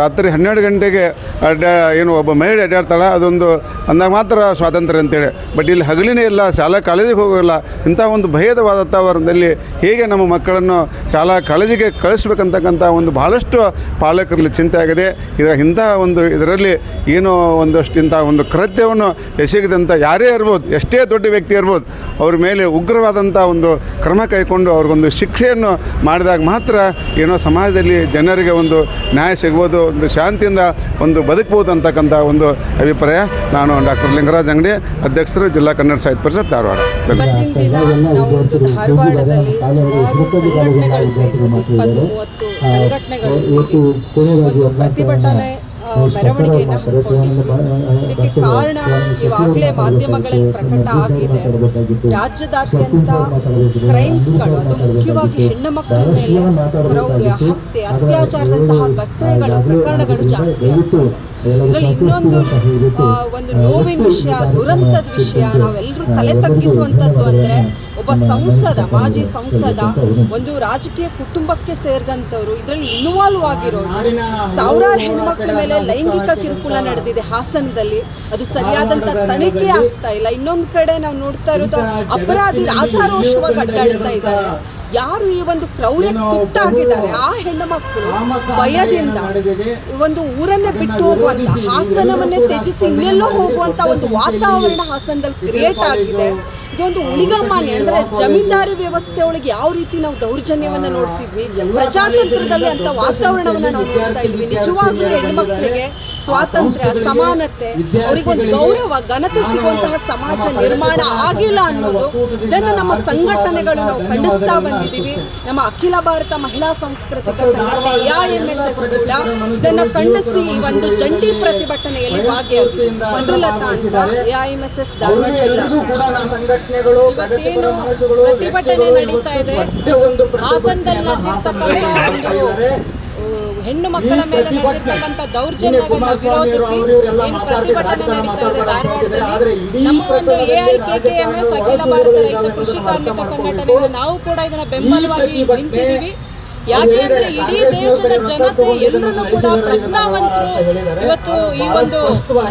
ರಾತ್ರಿ ಹನ್ನೆರಡು ಗಂಟೆಗೆ ಅಡ್ಡಾ, ಏನು ಒಬ್ಬ ಮಹಿಳೆ ಅಡ್ಡಾಡ್ತಾಳೆ, ಅದೊಂದು ಅಂದಾಗ ಮಾತ್ರ ಸ್ವಾತಂತ್ರ್ಯ ಅಂತೇಳಿ. ಬಟ್ ಇಲ್ಲಿ ಹಗಲಿನೇ ಇಲ್ಲ, ಶಾಲಾ ಕಾಲೇಜಿಗೆ ಹೋಗೋಲ್ಲ, ಇಂಥ ಒಂದು ಭಯದ ವಾತಾವರಣದಲ್ಲಿ ಹೇಗೆ ನಮ್ಮ ಮಕ್ಕಳನ್ನು ಶಾಲಾ ಕಾಲೇಜಿಗೆ ಕಳಿಸ್ಬೇಕಂತಕ್ಕಂಥ ಒಂದು ಭಾಳಷ್ಟು ಪಾಲಕರಲ್ಲಿ ಚಿಂತೆ ಆಗಿದೆ. ಇದರ ಇಂಥ ಒಂದು ಇದರಲ್ಲಿ ಏನೋ ಒಂದಷ್ಟು ಇಂಥ ಒಂದು ಕೃತ್ಯವನ್ನು ಎಸಗಿದಂಥ ಯಾರೇ ಇರ್ಬೋದು, ಎಷ್ಟೇ ದೊಡ್ಡ ವ್ಯಕ್ತಿ ಇರ್ಬೋದು, ಅವ್ರ ಮೇಲೆ ಉಗ್ರವಾದಂಥ ಒಂದು ಕ್ರಮ ಕೈಕೊಂಡು ಅವ್ರಿಗೊಂದು ಶಿಕ್ಷೆಯನ್ನು ಮಾಡಿದಾಗ ಮಾತ್ರ ಏನೋ ಸಮಾಜದಲ್ಲಿ ಜನರಿಗೆ ಒಂದು ನ್ಯಾಯ ಸಿಗ್ಬೋದು, ಒಂದು ಶಾಂತಿಯಿಂದ ಒಂದು ಬದುಕ್ಬೋದು ಅಂತಕ್ಕಂಥ ಒಂದು ಅಭಿಪ್ರಾಯ ನಾನು ಡಾಕ್ಟರ್ ಲಿಂಗರಾಜ್ ಅಂಗಡಿ ಅಧ್ಯಕ್ಷರು ಜಿಲ್ಲಾ ಕನ್ನಡ ಸಾಹಿತ್ಯ ಪರಿಷತ್ ಧಾರವಾಡ. ಧಾರವಾಡದಲ್ಲಿ ಸಂಘಟನೆಗಳು ಪ್ರತಿಭಟನೆ ಇದಕ್ಕೆ ಕಾರಣ ಮಾಧ್ಯಮಗಳಲ್ಲಿ ಪ್ರಕಟ ಆಗಿದೆ. ರಾಜ್ಯದಾದ್ಯಂತ ಕ್ರೈಮ್ಸ್ಗಳು ಅದು ಮುಖ್ಯವಾಗಿ ಹೆಣ್ಣು ಮಕ್ಕಳ ಮೇಲೆ ಕ್ರೌರ್ಯ ಹತ್ಯೆ ಅತ್ಯಾಚಾರದಂತಹ ಘಟನೆಗಳು ಪ್ರಕರಣಗಳು ಜಾಸ್ತಿ ಆಗ್ತವೆ ಇನ್ನೊಂದು ಆ, ಒಂದು ನೋವಿನ ವಿಷಯ ದುರಂತದ ವಿಷಯ ನಾವೆಲ್ಲರೂ ತಲೆ ತಗ್ಗಿಸುವಂತದ್ದು ಅಂದ್ರೆ ಒಬ್ಬ ಸಂಸದ ಮಾಜಿ ಸಂಸದ ಒಂದು ರಾಜಕೀಯ ಕುಟುಂಬಕ್ಕೆ ಸೇರಿದಂಥವ್ರು ಇದರಲ್ಲಿ ಇನ್ವಾಲ್ವ್ ಆಗಿರೋ ಸಾವಿರಾರು ಹೆಣ್ಮಕ್ಳ ಮೇಲೆ ಲೈಂಗಿಕ ಕಿರುಕುಳ ನಡೆದಿದೆ ಹಾಸನದಲ್ಲಿ. ಅದು ಸರಿಯಾದಂತ ತನಿಖೆ ಆಗ್ತಾ ಇಲ್ಲ. ಇನ್ನೊಂದು ಕಡೆ ನಾವು ನೋಡ್ತಾ ಇರೋದು ಅಪರಾಧಿ ರಾಜಾರೋಷವಾಗಿ ಅಡ್ಡಾಡ್ತಾ ಇದ್ದಾರೆ. ಯಾರು ಈ ಒಂದು ಕ್ರೌರ್ಯಕ್ಕೆ ತುತ್ತಾಗಿದ್ದಾರೆ? ಆ ಹೆಣ್ಣು ಮಕ್ಕಳು ಭಯದಿಂದ ಒಂದು ಊರನ್ನೇ ಬಿಟ್ಟು ಹೋಗುವಂತ ಹಾಸನವನ್ನೇ ತ್ಯಜಿಸಿ ಇನ್ನೆಲ್ಲೋ ಹೋಗುವಂತ ಒಂದು ವಾತಾವರಣ ಹಾಸನದಲ್ಲಿ ಕ್ರಿಯೇಟ್ ಆಗಿದೆ. ಇದೊಂದು ಉಳಿಗಮಾನ್ಯ ಅಂದ್ರೆ ಜಮೀನ್ದಾರಿ ವ್ಯವಸ್ಥೆ ಒಳಗೆ ಯಾವ ರೀತಿ ನಾವು ದೌರ್ಜನ್ಯವನ್ನ ನೋಡ್ತಿದ್ವಿ? ಪ್ರಜಾತಂತ್ರದಲ್ಲಿ ಅಂತ ವಾತಾವರಣವನ್ನ ನಾವು ನೋಡ್ತಾ ಇದ್ವಿ. ನಿಜವಾಗ್ಲೂ ಹೆಣ್ಮಕ್ಳಿಗೆ ಸ್ವಾತಂತ್ರ್ಯ ಸಮಾನತೆ ಅವರಿಗೊಂದು ಗೌರವ ಘನತೆ ಸಿಗುವಂತಹ ಸಮಾಜ ನಿರ್ಮಾಣ ಆಗಿಲ್ಲ ಅನ್ನೋದು ಇದನ್ನು ನಮ್ಮ ಸಂಘಟನೆಗಳು ನಾವು ಖಂಡಿಸ್ತಾ ಬಂದಿದ್ದೀವಿ. ನಮ್ಮ ಅಖಿಲ ಭಾರತ ಮಹಿಳಾ ಸಾಂಸ್ಕೃತಿಕ ಸಂಘಟನೆ ಎಐಎಂಎಸ್ಎಸ್ ಕೂಡ ಇದನ್ನು ಖಂಡಿಸಿ ಈ ಒಂದು ಜಂಟಿ ಪ್ರತಿಭಟನೆಯಲ್ಲಿ ಭಾಗಿಯಾಗಿ ಮಧುಲತಾ ಅಂತ ಎಸ್ ಸಂಘಟನೆಗಳು ಪ್ರತಿಭಟನೆ ನಡೀತಾ ಇದೆ? ಹಾಸನದಲ್ಲಿ ಹೆಣ್ಣು ಮಕ್ಕಳ ಮೇಲೆ ನಡೆದಿರ್ತಕ್ಕಂಥ ದೌರ್ಜನ್ಯಗಳನ್ನ ವಿರೋಧಿಸಿ ಏನು ಪ್ರತಿಭಟನೆ ನಡೀತಾ ಇದೆ. ಧಾರವಾಡದಲ್ಲಿ ನಮ್ಮ ಒಂದು ಎಐಕೆಕೆಎಂಎಸ್ ಅಖಿಲ ಭಾರತ ರೈತ ಕೃಷಿ ಕಾರ್ಮಿಕ ಸಂಘಟನೆಯಿಂದ ನಾವು ಕೂಡ ಇದನ್ನ ಬೆಂಬಲವಾಗಿ ನಿಂತಿದ್ದೀವಿ. ಯಾಕೆಂದ್ರೆ ಇಡೀ ದೇಶದ ಜನತೆ ಎಲ್ಲರೂ ಕೂಡ ಪ್ರಜ್ಞಾವಂತರು ಇವತ್ತು ಈ ಒಂದು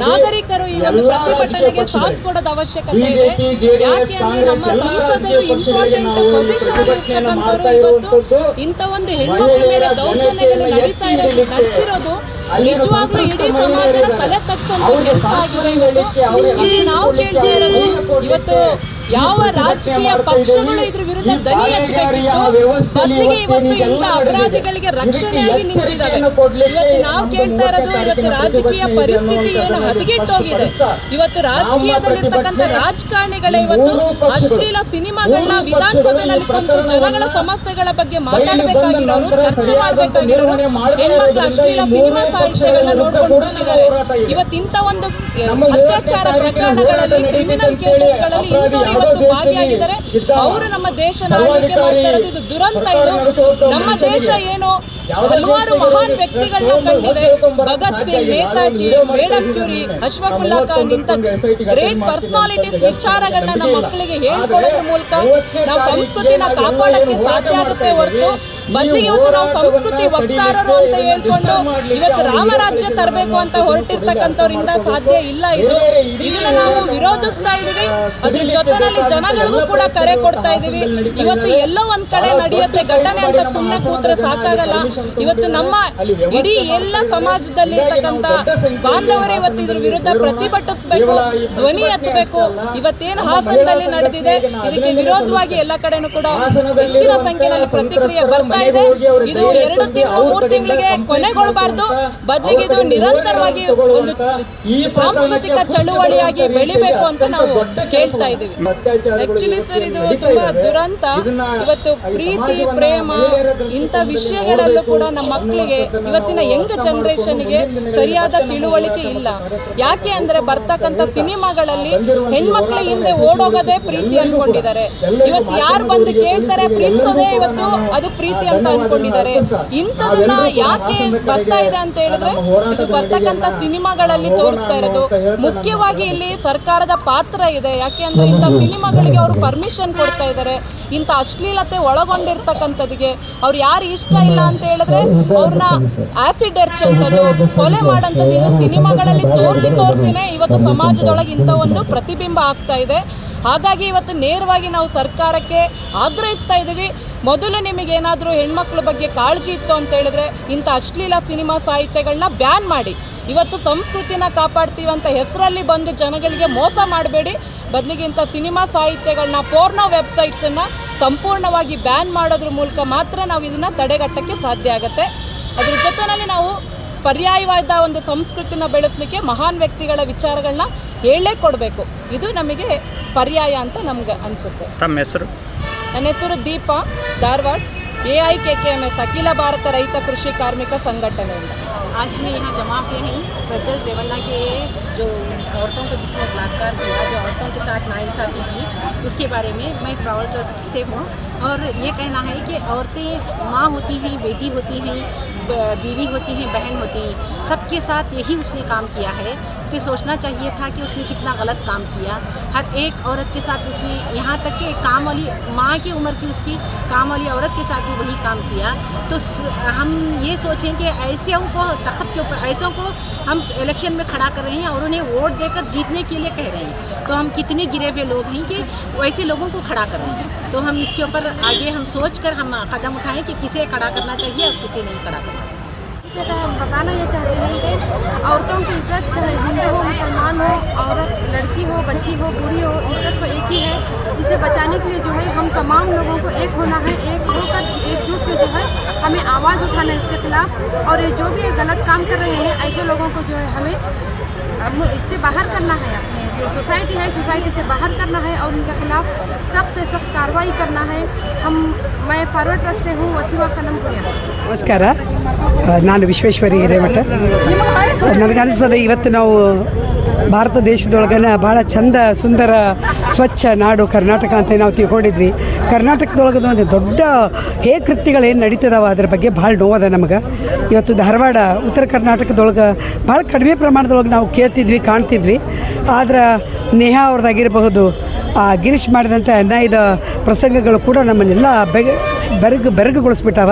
ನಾಗರಿಕರು ಈ ಒಂದು ಪ್ರತಿಭಟನೆಗೆ ಸಾಥ್ ಕೊಡೋದ ಅವಶ್ಯಕತೆ ಇದೆ. ಯಾಕೆಂದ್ರೆ ನಮ್ಮ ಸಂಸದರು ಇಂಪಾರ್ಟೆಂಟ್ ಪೊಸಿಷನ್ ಇರ್ತಕ್ಕಂಥವ್ರು ಇವತ್ತು ಇಂಥ ಒಂದು ಹೆಣ್ಣು ಮೇಲೆ ದೌರ್ಜನ್ಯಗಳು ನಡೀತಾ ಇರೋದು ನಡೆಸಿರೋದು ನಿಜವಾಗ್ಲೂ ಇಡೀ ಸಮಾಜದ ತಲೆ ನಾವು ಕೇಳ್ತಾ ಇರೋದು ಇವತ್ತು ಯಾವ ರಾಜಕೀಯ ಪಕ್ಷಗಳು ಇದ್ರ ವಿರುದ್ಧ ದನಿ ಬದಲಿಗೆ ಇವತ್ತು ಎಲ್ಲ ಅಪರಾಧಿಗಳಿಗೆ ರಕ್ಷಣೆಯಾಗಿ ನಿಂತಿದ್ದಾರೆ. ಇವತ್ತು ನಾವು ಕೇಳ್ತಾ ಇರೋದು ಇವತ್ತು ರಾಜಕೀಯ ಪರಿಸ್ಥಿತಿ ಏನು ಹದಗೆಟ್ಟೋಗಿದೆ ಇವತ್ತು ರಾಜಕೀಯದಲ್ಲಿರ್ತಕ್ಕಂಥ ರಾಜಕಾರಣಿಗಳೇ ಇವತ್ತು ಅಶ್ಲೀಲ ಸಿನಿಮಾಗಳನ್ನ ವಿಧಾನಸಭೆಯಲ್ಲಿ ತಂದು ಜನಗಳ ಸಮಸ್ಯೆಗಳ ಬಗ್ಗೆ ಮಾತಾಡಬೇಕಾಗಿರೋರು ಚರ್ಚೆ ಮಾಡಬೇಕಾಗಿರೋರು ಹೆಣ್ಮಕ್ಳ ಅಶ್ಲೀಲ ಸಿನಿಮಾ ಸಾಹಿತ್ಯಗಳನ್ನ ನೋಡ್ಕೊಂಡು. ಇವತ್ತು ಇಂಥ ಒಂದು ಅತ್ಯಾಚಾರ ಪ್ರಕರಣಗಳಲ್ಲಿ ಕ್ರಿಮಿನಲ್ ಕೇಸಸ್ಗಳಲ್ಲಿ ಇವತ್ತು ಭಾಗಿಯಾಗಿದ್ದಾರೆ. ಅವರು ನಮ್ಮ ದೇಶ ಆಳ್ವಿಕೆ ಮಾಡ್ತಾ ಇರೋದು ಇದು ದುರಂತ. ಇದು ನಮ್ಮ ದೇಶ ಏನು ಹಲವಾರು ಮಹಾನ್ ವ್ಯಕ್ತಿಗಳನ್ನ ಕಂಡಿದೆ. ಭಗತ್ ಸಿಂಗ್ ನೇತಾಜಿ ಮೇಡಮ್ ಕ್ಯೂರಿ ಅಶ್ವಕುಲ್ಲಾ ಖಾನ್ ಇಂಥ ಗ್ರೇಟ್ ಪರ್ಸನಾಲಿಟೀಸ್ ವಿಚಾರಗಳನ್ನ ನಮ್ಮ ಮಕ್ಕಳಿಗೆ ಹೇಳ್ಕೊಡೋದ್ರ ಮೂಲಕ ನಾವು ಸಂಸ್ಕೃತಿನ ಕಾಪಾಡಕ್ಕೆ ಸಾಧ್ಯ ಆಗುತ್ತೆ ಹೊರತು ಬದಲಿಗೆ ಇವತ್ತು ನಾವು ಸಂಸ್ಕೃತಿ ವಕ್ತಾರರು ಅಂತ ಹೇಳ್ಕೊಂಡು ಇವತ್ತು ರಾಮರಾಜ್ಯ ತರಬೇಕು ಅಂತ ಹೊರಟಿರ್ತಕ್ಕಂಥವ್ರಿಂದ ಸಾಧ್ಯ ಇಲ್ಲ ಇದು. ಇದನ್ನ ನಾವು ವಿರೋಧಿಸ್ತಾ ಇದೀವಿ. ಅದ್ರ ಜೊತೆನಲ್ಲಿ ಜನಗಳಿಗೂ ಕೂಡ ಕರೆ ಕೊಡ್ತಾ ಇದೀವಿ. ಇವತ್ತು ಎಲ್ಲೋ ಒಂದ್ ಕಡೆ ನಡೆಯುತ್ತೆ. ಘಟನೆ ಅಂತ ಸುಮ್ಮನೆ ಕೂತ್ರೆ ಸಾಕಾಗಲ್ಲ. ಇವತ್ತು ನಮ್ಮ ಇಡೀ ಎಲ್ಲ ಸಮಾಜದಲ್ಲಿ ಇರ್ತಕ್ಕಂಥ ಬಾಂಧವರೇ ಇವತ್ತು ಇದ್ರ ವಿರುದ್ಧ ಪ್ರತಿಭಟಿಸಬೇಕು ಧ್ವನಿ ಎತ್ತಬೇಕು. ಇವತ್ತೇನು ಹಾಸನದಲ್ಲಿ ನಡೆದಿದೆ ಇದಕ್ಕೆ ವಿರೋಧವಾಗಿ ಎಲ್ಲ ಕಡೆನೂ ಕೂಡ ಹೆಚ್ಚಿನ ಸಂಖ್ಯೆಯಲ್ಲಿ ಪ್ರತಿಕ್ರಿಯೆ ಬರ್ತಾ ಇದೆ ಇದು ಎರಡು ತಿಂಗಳು ಮೂರು ತಿಂಗಳಿಗೆ ಕೊನೆಗೊಳ್ಳಬಾರ್ದು ಬದಲಿಗೆ ಇದು ನಿರಂತರವಾಗಿ ಒಂದು ಸಾಂಸ್ಕೃತಿಕ ಚಳುವಳಿಯಾಗಿ ಬೆಳಿಬೇಕು ಅಂತ ನಾವು ಕೇಳ್ತಾ ಇದ್ದೀವಿ. ಆಕ್ಚುಲಿ ಸರ್ ಇದು ತುಂಬಾ ದುರಂತ. ಇವತ್ತು ಪ್ರೀತಿ ಪ್ರೇಮ ಇಂಥ ವಿಷಯಗಳಲ್ಲೂ ಕೂಡ ನಮ್ಮ ಮಕ್ಕಳಿಗೆ ಇವತ್ತಿನ ಯಂಗ್ ಜನರೇಷನ್ಗೆ ಸರಿಯಾದ ತಿಳುವಳಿಕೆ ಇಲ್ಲ. ಯಾಕೆ ಅಂದ್ರೆ ಬರ್ತಕ್ಕಂಥ ಸಿನಿಮಾಗಳಲ್ಲಿ ಹೆಣ್ಮಕ್ಳ ಹಿಂದೆ ಓಡೋಗೋದೇ ಪ್ರೀತಿ ಅನ್ಕೊಂಡಿದ್ದಾರೆ ಇವತ್ತು ಯಾರು ಬಂದು ಕೇಳ್ತಾರೆ ಪ್ರೀತಿಸೋದೇ ಇವತ್ತು ಅದು ಪ್ರೀತಿ ಅಂತ ಅನ್ಕೊಂಡಿದ್ದಾರೆ. ಇಂಥದನ್ನ ಯಾಕೆ ಬರ್ತಾ ಇದೆ ಅಂತ ಹೇಳಿದ್ರೆ ಇದು ಬರ್ತಕ್ಕಂಥ ಸಿನಿಮಾಗಳಲ್ಲಿ ತೋರಿಸ್ತಾ ಇರೋದು. ಮುಖ್ಯವಾಗಿ ಇಲ್ಲಿ ಸರ್ಕಾರದ ಪಾತ್ರ ಇದೆ. ಯಾಕೆ ಅಂದ್ರೆ ಇಂಥ ಸಿನಿಮಾಗಳಿಗೆ ಅವರು ಪರ್ಮಿಷನ್ ಕೊಡ್ತಾ ಇದ್ದಾರೆ. ಇಂಥ ಅಶ್ಲೀಲತೆ ಒಳಗೊಂಡಿರ್ತಕ್ಕಂಥದ್ದಿಗೆ ಅವ್ರು ಯಾರು ಇಷ್ಟ ಇಲ್ಲ ಅಂತ ಹೇಳಿದ್ರೆ ಅವ್ರನ್ನ ಆಸಿಡ್ ಎರ್ಚಂಥದ್ದು ಕೊಲೆ ಮಾಡೋಂಥದ್ದು ಇದು ಸಿನಿಮಾಗಳಲ್ಲಿ ತೋರಿಸಿ ತೋರಿಸಿನೇ ಇವತ್ತು ಸಮಾಜದೊಳಗೆ ಇಂಥ ಒಂದು ಪ್ರತಿಬಿಂಬ ಆಗ್ತಾ ಇದೆ. ಹಾಗಾಗಿ ಇವತ್ತು ನೇರವಾಗಿ ನಾವು ಸರ್ಕಾರಕ್ಕೆ ಆಗ್ರಹಿಸ್ತಾ ಇದ್ದೀವಿ. ಮೊದಲು ನಿಮಗೇನಾದರೂ ಹೆಣ್ಮಕ್ಳ ಬಗ್ಗೆ ಕಾಳಜಿ ಇತ್ತು ಅಂತ ಹೇಳಿದ್ರೆ ಇಂಥ ಅಶ್ಲೀಲ ಸಿನಿಮಾ ಸಾಹಿತ್ಯಗಳನ್ನ ಬ್ಯಾನ್ ಮಾಡಿ. ಇವತ್ತು ಸಂಸ್ಕೃತಿನ ಕಾಪಾಡ್ತೀವಿ ಅಂತ ಹೆಸರಲ್ಲಿ ಬಂದು ಜನಗಳಿಗೆ ಮೋಸ ಮಾಡಬೇಡಿ. ಬದಲಿಗೆ ಇಂಥ ಸಿನಿಮಾ ಸಾಹಿತ್ಯಗಳನ್ನ ಪೋರ್ನೋ ವೆಬ್ಸೈಟ್ಸನ್ನು ಸಂಪೂರ್ಣವಾಗಿ ಬ್ಯಾನ್ ಮಾಡೋದ್ರ ಮೂಲಕ ಮಾತ್ರ ನಾವು ಇದನ್ನು ತಡೆಗಟ್ಟಕ್ಕೆ ಸಾಧ್ಯ ಆಗುತ್ತೆ. ಅದ್ರ ಜೊತೆಯಲ್ಲಿ ನಾವು ಪರ್ಯಾಯವಾದ ಒಂದು ಸಂಸ್ಕೃತಿನ ಬೆಳೆಸಲಿಕ್ಕೆ ಮಹಾನ್ ವ್ಯಕ್ತಿಗಳ ವಿಚಾರಗಳನ್ನ ಹೇಳೇ ಕೊಡಬೇಕು. ಇದು ನಮಗೆ ಪರ್ಯಾಯ ಅಂತ ನಮ್ಗೆ ಅನಿಸುತ್ತೆ. ತಮ್ಮ ಹೆಸರು? ನನ್ನ ಹೆಸರು Deepa Dharwad. A I K K M S Akhila Bharata Raitha ಕೃಷಿ ಕಾರ್ಮಿಕ ಸಂಘಟನೆಯಿಂದ. आज हमें यहाँ जमा हुए हैं। प्रज्वल रेवन्ना के जो औरतों को जिसने बलात्कार किया, जो औरतों के साथ नाइंसाफ़ी की, उसके बारे में मैं फ्लावर ट्रस्ट से हूँ। और ये कहना है कि औरतें माँ होती हैं, बेटी होती हैं बीवी होती हैं, बहन होती हैं, सबके साथ यही उसने काम किया है। उसे सोचना चाहिए था कि उसने कितना गलत काम किया। हर एक औरत के साथ उसने यहाँ तक कि काम वाली माँ की उम्र की उसकी, काम वाली औरत के साथ भी वही काम किया। तो हम ये सोचें कि ऐसे को तखत के ऊपर ऐसों को हम इलेक्शन में खड़ा कर रहे हैं और उन्हें वोट देकर जीतने के लिए कह रहे हैं। तो हम कितने गिरे हुए लोग हैं कि वैसे लोगों को खड़ा कर रहे हैं। तो हम इसके ऊपर आगे हम सोच कर हम कदम उठाएँ कि किसे खड़ा करना चाहिए और किसे नहीं खड़ा करना चाहिए। हम बताना ये चाहते हैं कि औरतों की इज़्ज़त चाहे हिंदू हो, मुसलमान हो, औरत, लड़की हो, बच्ची हो, बूढ़ी हो इज़्ज़त तो एक ही है। इसे बचाने के लिए जो है, हम तमाम लोगों को एक होना है, एक होकर एकजुट से जो है हमें आवाज़ उठाना है इसके खिलाफ और ये जो भी ये गलत काम कर रहे हैं ऐसे लोगों को जो है हमें अब इससे बाहर करना है अपने जो सोसाइटी है सोसाइटी से बाहर करना है और उनके खिलाफ सख्त से सख्त कार्रवाई करना है हम मैं फॉरवर्ड ट्रस्टे हूँ वसीमा कलमपुरिया ನಮಸ್ಕಾರ ಆ, ನಾನು ವಿಶ್ವೇಶ್ವರಿ ಹಿರೇಮಠ ನನಗನ್ನಿಸ್ತದೆ ಇವತ್ತು ನಾವು ಭಾರತ ದೇಶದೊಳಗನ ಭಾಳ ಚಂದ, ಸುಂದರ, ಸ್ವಚ್ಛ ನಾಡು ಕರ್ನಾಟಕ ಅಂತ ನಾವು ತಿಳ್ಕೊಂಡಿದ್ವಿ. ಕರ್ನಾಟಕದೊಳಗದ ಒಂದು ದೊಡ್ಡ ಹೇ ಕೃತ್ಯಗಳೇನು ನಡೀತದಾವ ಅದ್ರ ಬಗ್ಗೆ ಭಾಳ ನೋವದ ನಮಗೆ. ಇವತ್ತು ಧಾರವಾಡ, ಉತ್ತರ ಕರ್ನಾಟಕದೊಳಗೆ ಭಾಳ ಕಡಿಮೆ ಪ್ರಮಾಣದೊಳಗೆ ನಾವು ಕೇಳ್ತಿದ್ವಿ, ಕಾಣ್ತಿದ್ವಿ. ಆದ್ರೆ ನೇಹಾ ಅವ್ರದ್ದಾಗಿರಬಹುದು ಆ ಗಿರೀಶ್ ಮಾಡಿದಂಥ ಅನ್ಯಾಯದ ಪ್ರಸಂಗಗಳು ಕೂಡ ನಮ್ಮನ್ನೆಲ್ಲ ಬೆಗ, ಬೆರಗು, ಬೆರಗುಗೊಳಿಸ್ಬಿಟ್ಟಾವ.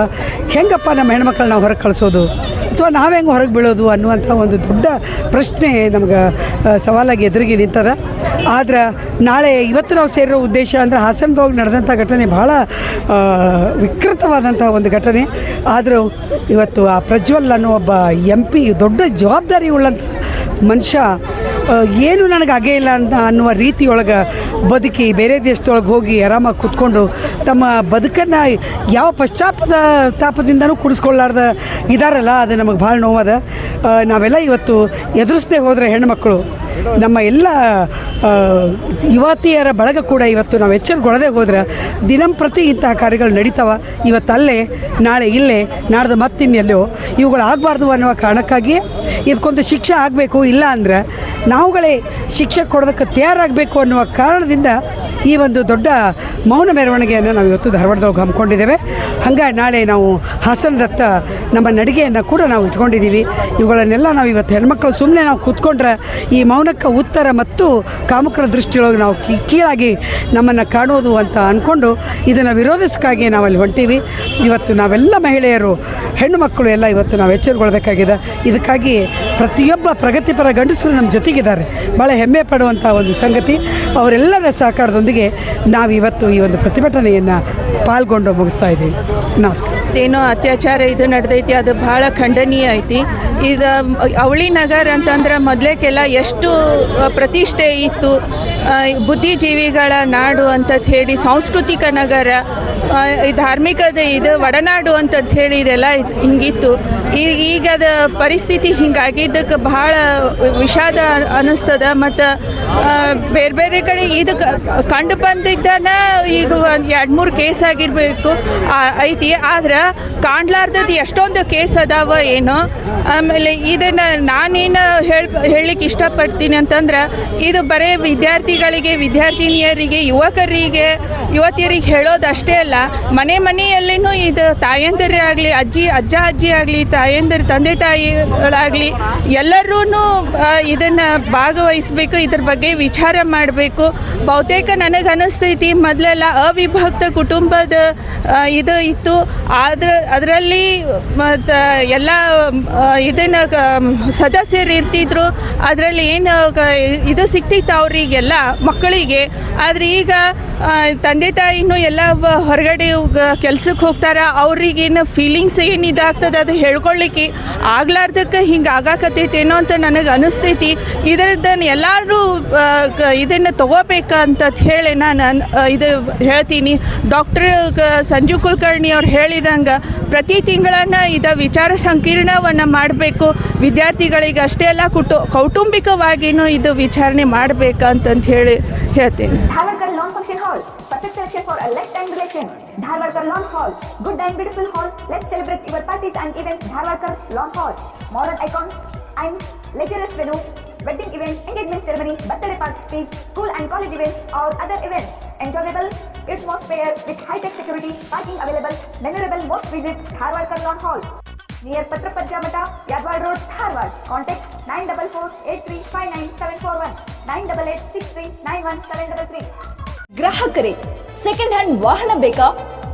ಹೆಂಗಪ್ಪ ನಮ್ಮ ಹೆಣ್ಮಕ್ಳನ್ನ ನಾವು ಹೊರಗೆ ಕಳಿಸೋದು? ಅಥವಾ ನಾವು ಹೆಂಗೆ ಹೊರಗೆ ಬೀಳೋದು ಅನ್ನುವಂಥ ಒಂದು ದೊಡ್ಡ ಪ್ರಶ್ನೆ ನಮ್ಗೆ ಸವಾಲಾಗಿ ಎದುರಿಗೆ ನಿಂತದ. ಆದ್ರೆ ನಾಳೆ ಇವತ್ತು ನಾವು ಸೇರಿರೋ ಉದ್ದೇಶ ಅಂದರೆ ಹಾಸನದೊಳಗೆ ನಡೆದಂಥ ಘಟನೆ ಭಾಳ ವಿಕೃತವಾದಂಥ ಒಂದು ಘಟನೆ. ಆದರೂ ಇವತ್ತು ಆ ಪ್ರಜ್ವಲ್ ಅನ್ನೋ ಒಬ್ಬ ಎಂ ದೊಡ್ಡ ಜವಾಬ್ದಾರಿ ಉಳ್ಳಂಥ ಮನುಷ್ಯ ಏನು ನನಗೆ ಆಗೇ ಇಲ್ಲ ಅಂತ ಅನ್ನುವ ರೀತಿಯೊಳಗೆ ಬದುಕಿ ಬೇರೆ ದೇಶದೊಳಗೆ ಹೋಗಿ ಆರಾಮಾಗಿ ಕೂತ್ಕೊಂಡು ತಮ್ಮ ಬದುಕನ್ನು ಯಾವ ಪಶ್ಚಾತ್ತಾಪದ ತಾಪದಿಂದನೂ ಕುಡಿಸ್ಕೊಳ್ಳಾರ್ದ ಇದಾರಲ್ಲ, ಅದು ನಮಗೆ ಭಾಳ ನೋವದ. ನಾವೆಲ್ಲ ಇವತ್ತು ಎದುರಿಸದೆ ಹೋದರೆ ಹೆಣ್ಮಕ್ಕಳು ನಮ್ಮ ಎಲ್ಲ ಯುವತಿಯರ ಬಳಗ ಕೂಡ ಇವತ್ತು ನಾವು ಎಚ್ಚರಗೊಳ್ಳದೆ ಹೋದ್ರೆ ದಿನಂಪ್ರತಿ ಇಂತಹ ಕಾರ್ಯಗಳು ನಡೀತಾವ. ಇವತ್ತು ಅಲ್ಲೇ ನಾಳೆ ಇಲ್ಲೇ, ನಾಡ್ದು ಮತ್ತಿನ್ನೆಲ್ಲೋ ಇವುಗಳು ಆಗಬಾರ್ದು ಅನ್ನುವ ಕಾರಣಕ್ಕಾಗಿ ಇದಕ್ಕೊಂದು ಶಿಕ್ಷೆ ಆಗಬೇಕು ಇಲ್ಲ ಅಂದರೆ ನಾವುಗಳೇ ಶಿಕ್ಷೆ ಕೊಡೋದಕ್ಕೆ ತಯಾರಾಗಬೇಕು ಅನ್ನುವ ಕಾರಣದಿಂದ ಈ ಒಂದು ದೊಡ್ಡ ಮೌನ ಮೆರವಣಿಗೆಯನ್ನು ನಾವು ಇವತ್ತು ಧಾರವಾಡದೊಳಗೆ ಹಮ್ಮಿಕೊಂಡಿದ್ದೇವೆ. ಹಂಗೆ ನಾಳೆ ನಾವು ಹಾಸನದತ್ತ ನಮ್ಮ ನಡಿಗೆಯನ್ನು ಕೂಡ ನಾವು ಇಟ್ಕೊಂಡಿದ್ದೀವಿ. ಇವುಗಳನ್ನೆಲ್ಲ ನಾವು ಇವತ್ತು ಹೆಣ್ಮಕ್ಳು ಸುಮ್ಮನೆ ನಾವು ಕೂತ್ಕೊಂಡ್ರೆ ಈ ಮೌನಕ್ಕೆ ಉತ್ತರ ಮತ್ತು ಕಾಮುಕರ ದೃಷ್ಟಿಯೊಳಗೆ ನಾವು ಕೀಳಾಗಿ ನಮ್ಮನ್ನು ಕಾಣೋದು ಅಂತ ಅಂದ್ಕೊಂಡು ಇದನ್ನು ವಿರೋಧಿಸಕ್ಕಾಗಿ ನಾವಲ್ಲಿ ಹೊಂಟೀವಿ. ಇವತ್ತು ನಾವೆಲ್ಲ ಮಹಿಳೆಯರು ಹೆಣ್ಣುಮಕ್ಕಳು ಎಲ್ಲ ಇವತ್ತು ನಾವು ಎಚ್ಚರಗೊಳ್ಬೇಕಾಗಿದೆ. ಇದಕ್ಕಾಗಿ ಪ್ರತಿಯೊಬ್ಬ ಪ್ರಗತಿಪರ ಗಂಡಸರು ನಮ್ಮ ಜೊತೆಗಿದ್ದಾರೆ. ಭಾಳ ಹೆಮ್ಮೆ ಪಡುವಂಥ ಒಂದು ಸಂಗತಿ. ಅವರೆಲ್ಲರ ಸಹಕಾರದೊಂದಿಗೆ ನಾವು ಇವತ್ತು ಈ ಒಂದು ಪ್ರತಿಭಟನೆಯನ್ನು ಪಾಲ್ಗೊಂಡು ಮುಗಿಸ್ತಾ ಇದ್ದೀವಿ. ನಮಸ್ಕಾರ. ಏನೋ ಅತ್ಯಾಚಾರ ಇದು ನಡೆದೈತಿ, ಅದು ಭಾಳ ಖಂಡನೀಯ ಐತಿ. ಇದು ಅವಳಿ ನಗರ ಅಂತಂದ್ರೆ ಮೊದಲೇಕೆಲ್ಲ ಎಷ್ಟು ಪ್ರತಿಷ್ಠೆ ಇತ್ತು. ಬುದ್ಧಿಜೀವಿಗಳ ನಾಡು ಅಂತ ಹೇಳಿ, ಸಾಂಸ್ಕೃತಿಕ ನಗರ ಧಾರ್ಮಿಕದ ಇದು ಒಡನಾಡು ಅಂತಂತ ಹೇಳಿ ಇದೆಲ್ಲ ಇದ್- ಹಿಂಗಿತ್ತು. ಈಗ ಈಗದ ಪರಿಸ್ಥಿತಿ ಹಿಂಗಾಗಿದ್ದಕ್ಕೆ ಭಾಳ ವಿಷಾದ ಅನ್ನಿಸ್ತದ ಮತ್ತು ಬೇರೆ ಬೇರೆ ಕಡೆ ಇದು ಕಂಡು ಬಂದಿದ್ದನ ಈಗ ಒಂದು ಎರಡು ಮೂರು ಕೇಸ್ ಆಗಿರಬೇಕು ಐತಿ. ಆದ್ರೆ ಕಾಣ್ಲಾರ್ದದ್ದು ಎಷ್ಟೊಂದು ಕೇಸ್ ಅದಾವ ಏನು. ಆಮೇಲೆ ಇದನ್ನು ನಾನೇನು ಹೇಳಿ ಹೇಳಲಿಕ್ಕೆ ಇಷ್ಟಪಡ್ತೀನಿ ಅಂತಂದ್ರೆ, ಇದು ಬರೀ ವಿದ್ಯಾರ್ಥಿಗಳಿಗೆ, ವಿದ್ಯಾರ್ಥಿನಿಯರಿಗೆ, ಯುವಕರಿಗೆ ಇವತ್ತಿರಿಗೆ ಹೇಳೋದು ಅಷ್ಟೇ ಅಲ್ಲ, ಮನೆ ಮನೆಯಲ್ಲೇನೂ ಇದು ತಾಯಂದಿರೇ ಆಗಲಿ, ಅಜ್ಜಿ, ಅಜ್ಜ, ಅಜ್ಜಿ ಆಗಲಿ, ತಾಯಂದಿರು, ತಂದೆ, ತಾಯಿಗಳಾಗಲಿ ಎಲ್ಲರೂ ಇದನ್ನು ಭಾಗವಹಿಸಬೇಕು, ಇದ್ರ ಬಗ್ಗೆ ವಿಚಾರ ಮಾಡಬೇಕು. ಬಹುತೇಕ ನನಗೆ ಅನಿಸ್ತೈತಿ ಮೊದಲೆಲ್ಲ ಅವಿಭಕ್ತ ಕುಟುಂಬದ ಇದು ಇತ್ತು. ಆದ್ರ, ಅದರಲ್ಲಿ, ಮತ್ತು, ಎಲ್ಲ ಇದನ್ನು ಸದಸ್ಯರು ಇರ್ತಿದ್ರು. ಅದರಲ್ಲಿ ಏನು ಇದು ಸಿಕ್ತಿತ್ತು ಅವರಿಗೆಲ್ಲ, ಮಕ್ಕಳಿಗೆ. ಆದರೆ ಈಗ ತಂದೆ ತಾಯಿನೂ ಎಲ್ಲ ಹೊರಗಡೆ ಕೆಲ್ಸಕ್ಕೆ ಹೋಗ್ತಾರೆ ಅವ್ರಿಗೇನು ಫೀಲಿಂಗ್ಸ್ ಏನು ಇದಾಗ್ತದೆ ಅದು ಹೇಳ್ಕೊಳ್ಳಿಕ್ಕೆ ಆಗ್ಲಾರ್ದಕ್ಕೆ ಹಿಂಗೆ ಆಗಾಕತ್ತೈತೇನೋ ಅಂತ ನನಗೆ ಅನಿಸ್ತೈತಿ. ಇದರದ್ದನ್ನು ಎಲ್ಲರೂ ಇದನ್ನು ತಗೋಬೇಕಂತ ಹೇಳಿ ನಾನು ಇದು ಹೇಳ್ತೀನಿ. ಡಾಕ್ಟರ್ ಸಂಜೀವ್ ಕುಲಕರ್ಣಿ ಅವ್ರು ಹೇಳಿದಂಗೆ ಪ್ರತಿ ತಿಂಗಳನ್ನ ಇದು ವಿಚಾರ ಸಂಕೀರ್ಣವನ್ನು ಮಾಡಬೇಕು. ವಿದ್ಯಾರ್ಥಿಗಳಿಗೆ ಅಷ್ಟೇ ಅಲ್ಲ, ಕುಟು ಕೌಟುಂಬಿಕವಾಗಿಯೂ ಇದು ವಿಚಾರಣೆ ಮಾಡಬೇಕಂತಂತ ಹೇಳಿ ಹೇಳ್ತೀನಿ. Dharwarkar Lawn Hall. Good and beautiful hall. Let's celebrate your parties and events. Dharwarkar Lawn Hall. Modern icon and luxurious venue. Wedding events, engagement ceremony, birthday parties, school and college events or other events. Enjoyable atmosphere with high-tech security, parking available, memorable most visit Dharwarkar Lawn Hall. Near Patrapajja Mata, Yadwad Road, Dharwad. Contact 944-8359-741, 988-6391-733. ಗ್ರಾಹಕರೇ second hand ವಾಹನ ಬೇಕಾ